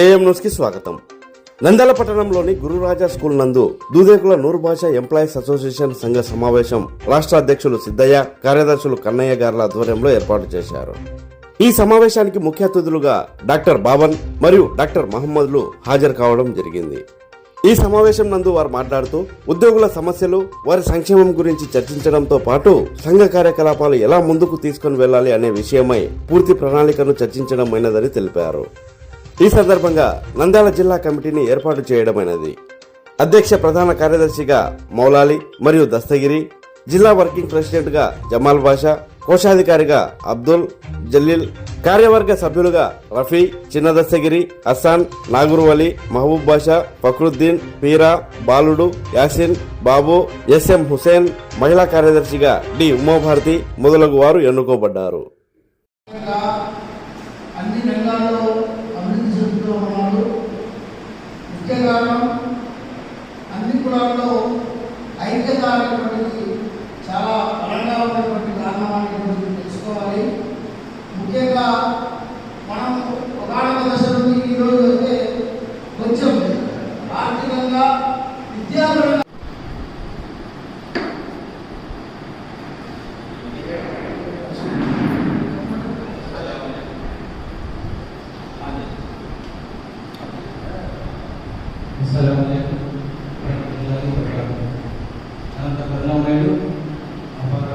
AM న్యూస్కి స్వాగతం. నంద్యాల పట్టణంలోని గురురాజా స్కూల్ నందు దూదేకుల నూరు భాష ఎంప్లాయీస్ అసోసియేషన్ సంఘ సమావేశం రాష్ట్ర అధ్యక్షులు సిద్దయ్య కార్యదర్శులు కన్నయ్య గార్ల ఆధ్వర్యంలో ఏర్పాటు చేశారు. ఈ సమావేశానికి ముఖ్య అతిథులుగా డాక్టర్ బాబన్ మరియు డాక్టర్ మహమ్మద్లు హాజరు కావడం జరిగింది. ఈ సమావేశం నందు వారు మాట్లాడుతూ ఉద్యోగుల సమస్యలు వారి సంక్షేమం గురించి చర్చించడంతో పాటు సంఘ కార్యకలాపాలు ఎలా ముందుకు తీసుకుని వెళ్ళాలి అనే విషయమై పూర్తి ప్రణాళికను చర్చించడమైనదని తెలిపారు. ఈ సందర్భంగా నంద్యాల జిల్లా కమిటీని ఏర్పాటు చేయడమైనది. అధ్యక్ష ప్రధాన కార్యదర్శిగా మౌలాలి మరియు దస్తగిరి జిల్లా వర్కింగ్ ప్రెసిడెంట్గా జమాల్ బాషా కోశాధికారిగా అబ్దుల్ జలీల్ కార్యవర్గ సభ్యులుగా రఫీ చిన్న దస్తగిరి హస్సాన్ నాగూర్ మహబూబ్ బాషా ఫక్రుద్దీన్ పీరా బాలుడు యాసిన్ బాబు ఎస్ఎం హుసేన్ మహిళా కార్యదర్శిగా డి ఉమాభారతి మొదలగు వారు ఎన్నుకోబడ్డారు.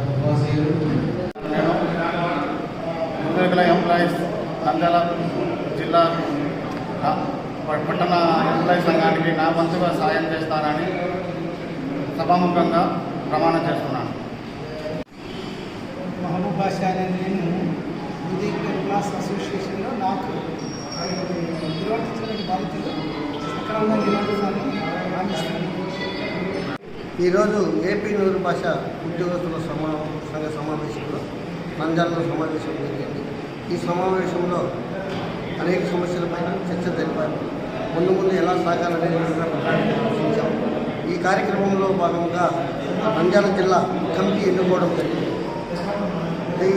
కృపాశీలుడు ఉద్యోగుల ఎంప్లాయీస్ నంద్యాల జిల్లా పట్టణ ఎంప్లాయీ సంఘానికి నా వంతుగా సాయం చేస్తానని సభాముఖంగా ప్రమాణం చేస్తున్నాను. మహబూబ్ బాషా అనే నేను క్లాస్ అసోసియేషన్లో నాకు నిర్వర్తించిన బాధ్యతలు సక్రమంగా నిర్వర్తించాలని భావిస్తున్నాను. ఈరోజు ఏపీ నూరు భాష ఉద్యోగస్తుల సమా సంఘ సమావేశంలో నంద్యాలలో సమావేశం జరిగింది. ఈ సమావేశంలో అనేక సమస్యలపైన చర్చ జరిపారు. ముందు ముందు ఎలా సాగాలనే కూడా ఈ కార్యక్రమంలో భాగంగా నంద్యాల జిల్లా కమిటీ ఎన్నుకోవడం జరిగింది. ఈ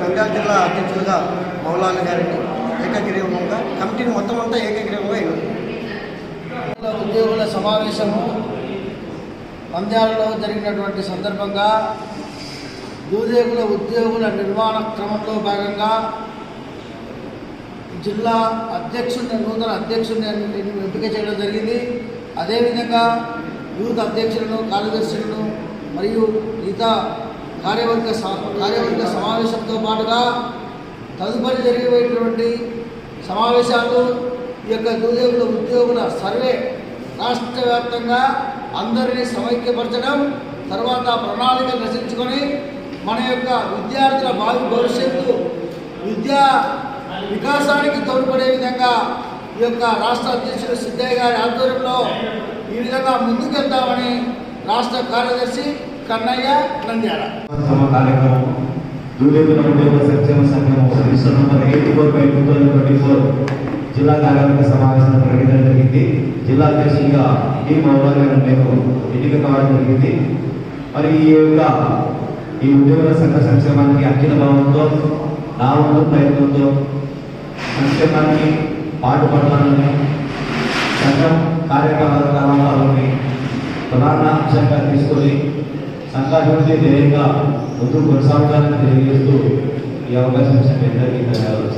నంద్యాల జిల్లా అధ్యక్షులుగా మౌలాన గారిని ఏకగ్రీవంగా కమిటీని మొత్తం అంతా ఏకగ్రీవంగా ఉద్యోగుల సమావేశము నంద్యాలలో జరిగినటువంటి సందర్భంగా దూదేగుల ఉద్యోగుల నిర్మాణ క్రమంలో భాగంగా జిల్లా అధ్యక్షుడిని నూతన అధ్యక్షుడిని ఎంపిక చేయడం జరిగింది. అదేవిధంగా యూత్ అధ్యక్షులను కార్యదర్శులను మరియు ఇతర కార్యవర్గ స- కార్యవర్గ సమావేశంతో పాటుగా తదుపరి జరిగేటువంటి సమావేశాలు ఈ యొక్క దూదేగుల ఉద్యోగుల సర్వే రాష్ట్ర వ్యాప్తంగా అందరినీ సమైక్యపరచడం తర్వాత ప్రణాళికలు రచించుకొని మన యొక్క విద్యార్థుల భావి భవిష్యత్తు విద్యా వికాసానికి తోడ్పడే విధంగా ఈ యొక్క రాష్ట్ర అధ్యక్షుడు సిద్ధయ్య గారి ఆధ్వర్యంలో ఈ విధంగా ముందుకెళ్తామని రాష్ట్ర కార్యదర్శి కన్నయ్య నంద్యాల. కార్యక్రమం సంక్షేమ సంఘం register number four by two twenty four జిల్లా కార్యాలయ సమావేశం ప్రకటించడం జరిగింది. జిల్లా అధ్యక్షుడిగా ఈ మౌలాలి గారు మేము ఎన్నిక కావడం జరిగింది. మరి ఈ యొక్క ఈ ఉద్యోగుల సంఘ సంక్షేమానికి అఖిల భావంతో నా వంతు ప్రయత్నంతో సంక్షేమానికి పాటుపడతానని సంఘం కార్యకలాపాలని ప్రధాన అంశంగా తీసుకొని సంఘాభివృద్ధి ధ్యేయంగా ముందుకు కొనసాగాలని తెలియజేస్తూ ఈ అవకాశం ఇచ్చిన అందరికీ ధన్యవాదాలు